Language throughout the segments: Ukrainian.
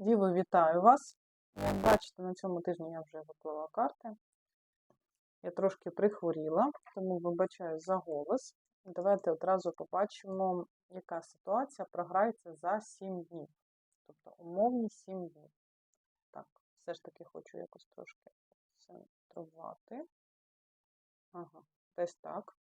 Діви, вітаю вас. Як бачите, на цьому тижні я вже виклала карти. Я трошки прихворіла, тому вибачаю за голос. Давайте одразу побачимо, яка ситуація програється за 7 днів. Тобто умовні 7 днів. Так, все ж таки хочу якось трошки центрувати. Ага, десь так.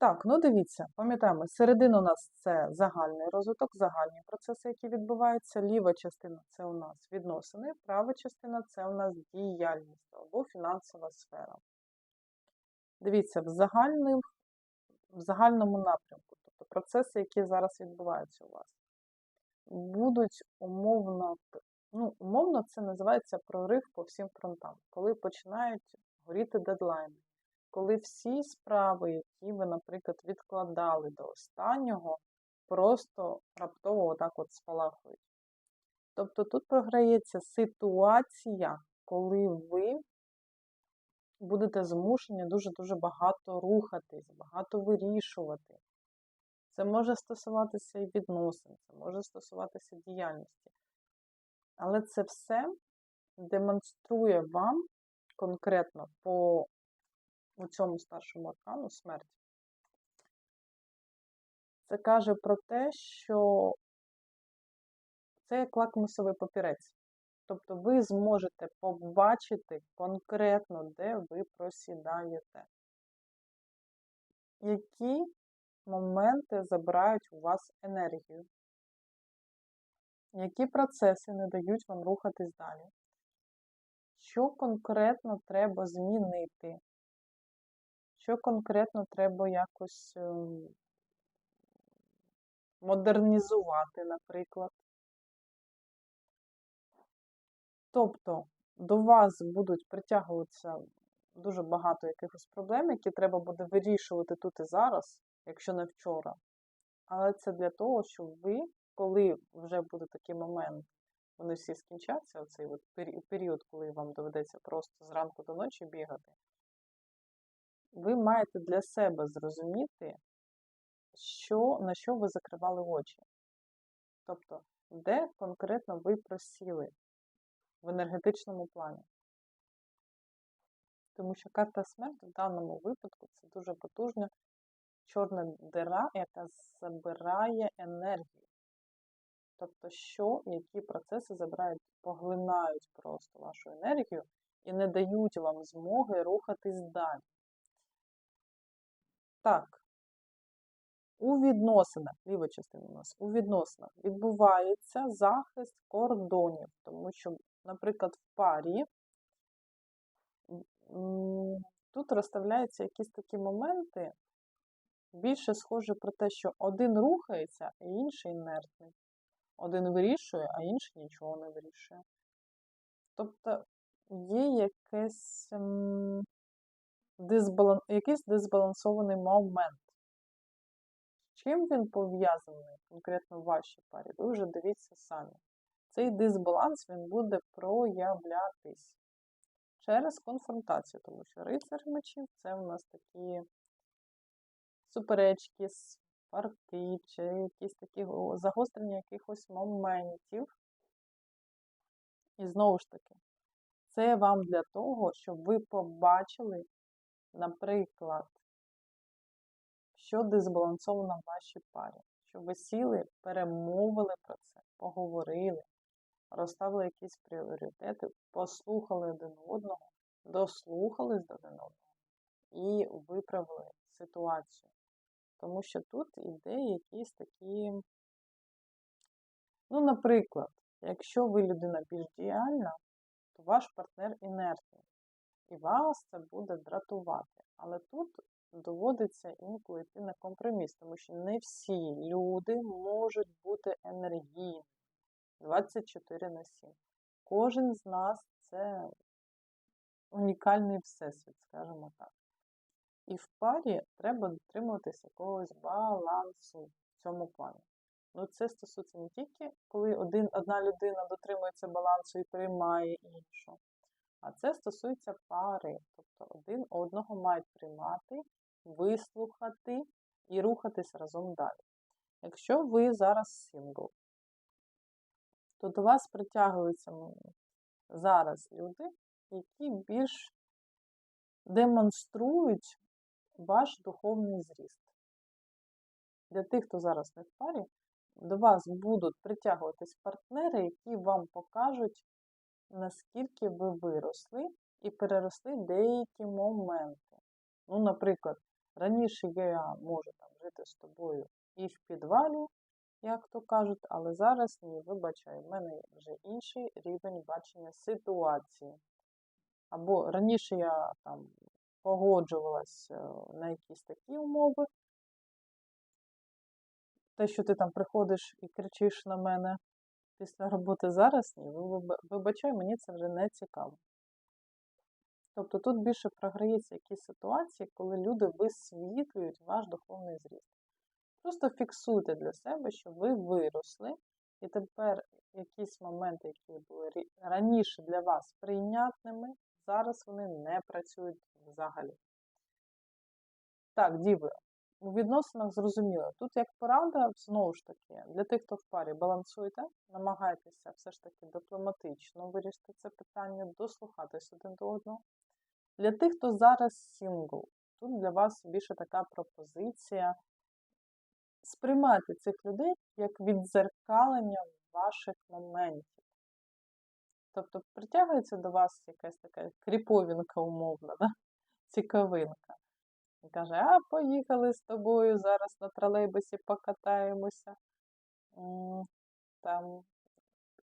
Так, ну дивіться, пам'ятаємо, середина у нас це загальний розвиток, загальні процеси, які відбуваються. Ліва частина це у нас відносини, права частина це у нас діяльність або фінансова сфера. Дивіться, в, загальним, в загальному напрямку, тобто процеси, які зараз відбуваються у вас, будуть умовно, ну, умовно це називається прорив по всім фронтам, коли починають горіти дедлайни коли всі справи, які ви, наприклад, відкладали до останнього, просто раптово отак от спалахують. Тобто тут програється ситуація, коли ви будете змушені дуже-дуже багато рухатись, багато вирішувати. Це може стосуватися і відносин, це може стосуватися діяльності. Але це все демонструє вам конкретно по у цьому старшому аркану смерть. Це каже про те, що це як лакмусовий папірець. Тобто ви зможете побачити конкретно, де ви просідаєте. Які моменти забирають у вас енергію? Які процеси не дають вам рухатись далі? Що конкретно треба змінити? Що конкретно треба якось ем, модернізувати, наприклад. Тобто до вас будуть притягуватися дуже багато якихось проблем, які треба буде вирішувати тут і зараз, якщо не вчора. Але це для того, щоб ви, коли вже буде такий момент, вони всі скінчаться, оцей от період, коли вам доведеться просто зранку до ночі бігати ви маєте для себе зрозуміти, що, на що ви закривали очі. Тобто, де конкретно ви просіли в енергетичному плані. Тому що карта смерті в даному випадку це дуже потужна чорна дира, яка забирає енергію. Тобто, що, які процеси забирають, поглинають просто вашу енергію і не дають вам змоги рухатись далі. Так, у відносинах, ліва частина у нас, у відносинах відбувається захист кордонів, тому що, наприклад, в парі тут розставляються якісь такі моменти, більше схоже про те, що один рухається, а інший інертний. Один вирішує, а інший нічого не вирішує. Тобто є якесь дисбалан... якийсь дисбалансований момент. Чим він пов'язаний конкретно в вашій парі, ви вже дивіться самі. Цей дисбаланс він буде проявлятись через конфронтацію, тому що рицар мечів це у нас такі суперечки, сварки, чи якісь такі загострення якихось моментів. І знову ж таки, це вам для того, щоб ви побачили Наприклад, що дисбалансовано в вашій парі, щоб ви сіли, перемовили про це, поговорили, розставили якісь пріоритети, послухали один одного, дослухались до один одного і виправили ситуацію. Тому що тут іде якісь такі, ну, наприклад, якщо ви людина більш діяльна, то ваш партнер інертний і вас це буде дратувати. Але тут доводиться інколи йти на компроміс, тому що не всі люди можуть бути енергійними 24 на 7. Кожен з нас це унікальний всесвіт, скажімо так. І в парі треба дотримуватися якогось балансу в цьому плані. Ну, це стосується не тільки, коли один, одна людина дотримується балансу і приймає іншу, а це стосується пари. Тобто один одного мають приймати, вислухати і рухатись разом далі. Якщо ви зараз сингл, то до вас притягуються зараз люди, які більш демонструють ваш духовний зріст. Для тих, хто зараз не в парі, до вас будуть притягуватись партнери, які вам покажуть, наскільки ви виросли і переросли деякі моменти. Ну, наприклад, раніше я можу там жити з тобою і в підвалі, як то кажуть, але зараз ні, вибачай, в мене вже інший рівень бачення ситуації. Або раніше я там погоджувалась е, на якісь такі умови. Те, що ти там приходиш і кричиш на мене після роботи зараз, ні, вибачай, мені це вже не цікаво. Тобто тут більше програється якісь ситуації, коли люди висвітлюють ваш духовний зріст. Просто фіксуйте для себе, що ви виросли, і тепер якісь моменти, які були раніше для вас прийнятними, зараз вони не працюють взагалі. Так, діви, у відносинах зрозуміло. Тут як порада, знову ж таки, для тих, хто в парі, балансуйте, намагайтеся все ж таки дипломатично вирішити це питання, дослухатись один до одного. Для тих, хто зараз сингл, тут для вас більше така пропозиція сприймати цих людей як віддзеркалення ваших моментів. Тобто притягується до вас якась така кріповінка умовна, да? цікавинка. І каже, а поїхали з тобою зараз на тролейбусі покатаємося. Там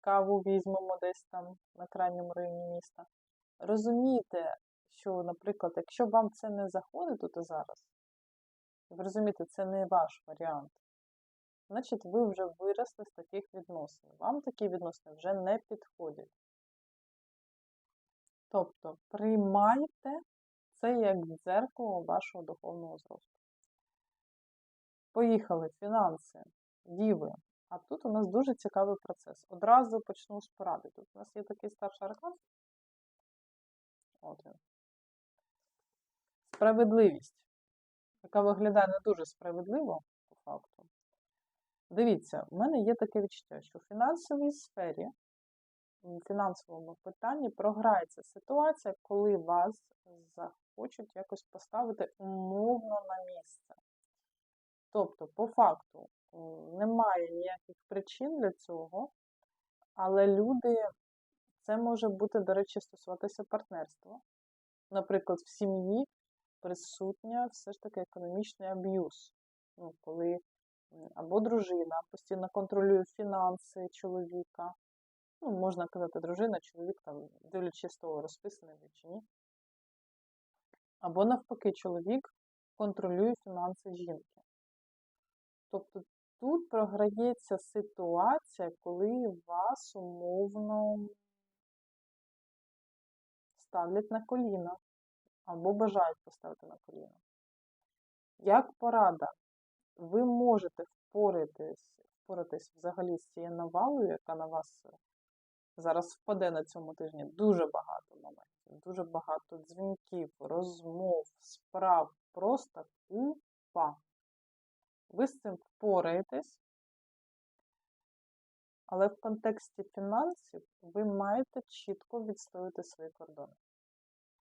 каву візьмемо десь там на крайньому районі міста. Розумійте, що, наприклад, якщо вам це не заходить тут і зараз, ви розумієте, це не ваш варіант. Значить, ви вже виросли з таких відносин. Вам такі відносини вже не підходять. Тобто приймайте це як дзеркало вашого духовного зросту. Поїхали, фінанси, діви. А тут у нас дуже цікавий процес. Одразу почну з поради. Тут у нас є такий старший аркан. От він. Справедливість, яка виглядає не дуже справедливо, по факту. Дивіться, в мене є таке відчуття, що в фінансовій сфері, в фінансовому питанні програється ситуація, коли вас захочуть якось поставити умовно на місце. Тобто, по факту, немає ніяких причин для цього, але люди, це може бути, до речі, стосуватися партнерства. Наприклад, в сім'ї присутня все ж таки економічний аб'юз. Ну, коли або дружина постійно контролює фінанси чоловіка. Ну, можна казати, дружина, чоловік, там, дивлячись того, розписаний чи ні. Або навпаки, чоловік контролює фінанси жінки. Тобто тут програється ситуація, коли вас умовно ставлять на коліна або бажають поставити на коліна. Як порада, ви можете впоратись, впоратись взагалі з цією навалою, яка на вас зараз впаде на цьому тижні. Дуже багато моментів, дуже багато дзвінків, розмов, справ, просто купа. Ви з цим впораєтесь, але в контексті фінансів ви маєте чітко відстояти свої кордони.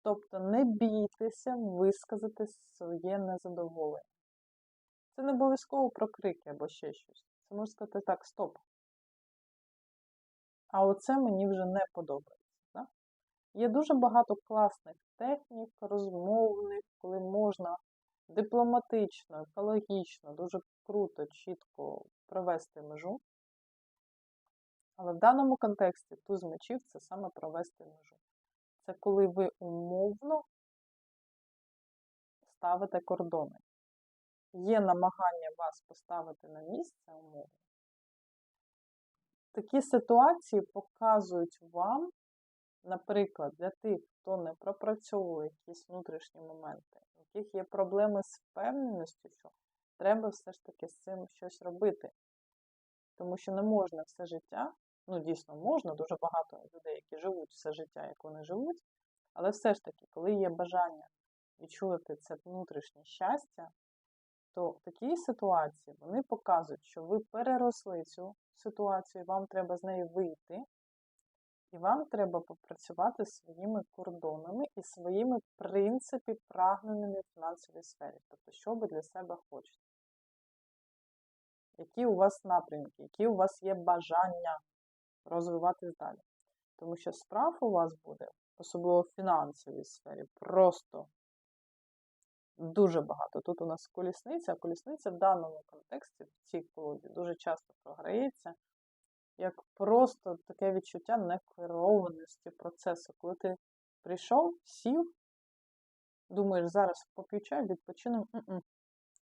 Тобто не бійтеся висказати своє незадоволення. Це не обов'язково про крики або ще щось. Це можна сказати так, стоп. А оце мені вже не подобається. Да? Є дуже багато класних технік, розмовних, коли можна дипломатично, екологічно, дуже круто, чітко провести межу. Але в даному контексті туз мечів це саме провести межу. Це коли ви умовно ставите кордони. Є намагання вас поставити на місце умовно. Такі ситуації показують вам, наприклад, для тих, хто не пропрацьовує якісь внутрішні моменти, у яких є проблеми з впевненістю, що треба все ж таки з цим щось робити. Тому що не можна все життя, ну дійсно можна, дуже багато людей, які живуть все життя, як вони живуть, але все ж таки, коли є бажання відчувати це внутрішнє щастя, то в такій ситуації вони показують, що ви переросли цю ситуацію, вам треба з неї вийти, і вам треба попрацювати своїми кордонами і своїми, принципі, прагненнями в фінансовій сфері. Тобто, що ви для себе хочете. Які у вас напрямки, які у вас є бажання розвиватись далі. Тому що справ у вас буде, особливо в фінансовій сфері, просто дуже багато. Тут у нас колісниця, а колісниця в даному контексті, в цій колоді, дуже часто програється як просто таке відчуття некерованості процесу. Коли ти прийшов, сів, думаєш, зараз поп'ю чай, відпочину. М-м.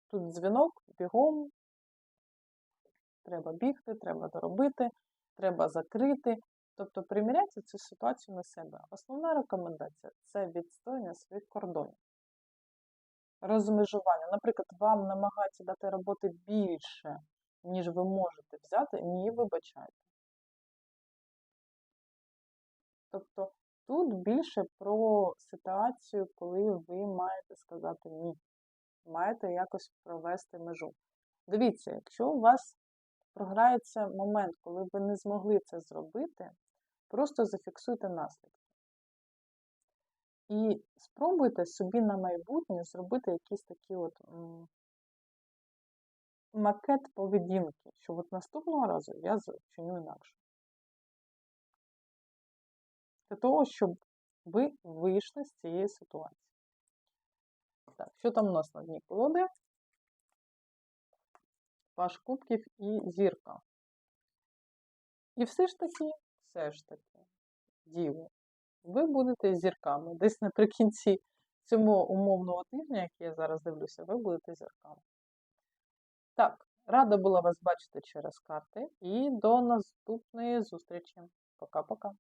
Тут дзвінок, бігом, треба бігти, треба доробити, треба закрити. Тобто приміряйте цю ситуацію на себе. Основна рекомендація це відстояння своїх кордонів. Розмежування. Наприклад, вам намагаються дати роботи більше, ніж ви можете взяти, ні, вибачайте. Тобто тут більше про ситуацію, коли ви маєте сказати ні. Маєте якось провести межу. Дивіться, якщо у вас програється момент, коли ви не змогли це зробити, просто зафіксуйте наслідки. І спробуйте собі на майбутнє зробити якийсь такий от макет поведінки, що от наступного разу я вчиню інакше. Для того, щоб ви вийшли з цієї ситуації. Так, що там у нас на дні колоди? Паш кубків і зірка. І все ж таки, все ж таки, діви, ви будете зірками. Десь наприкінці цього умовного тижня, як я зараз дивлюся, ви будете зірками. Так, рада була вас бачити через карти і до наступної зустрічі. Пока-пока.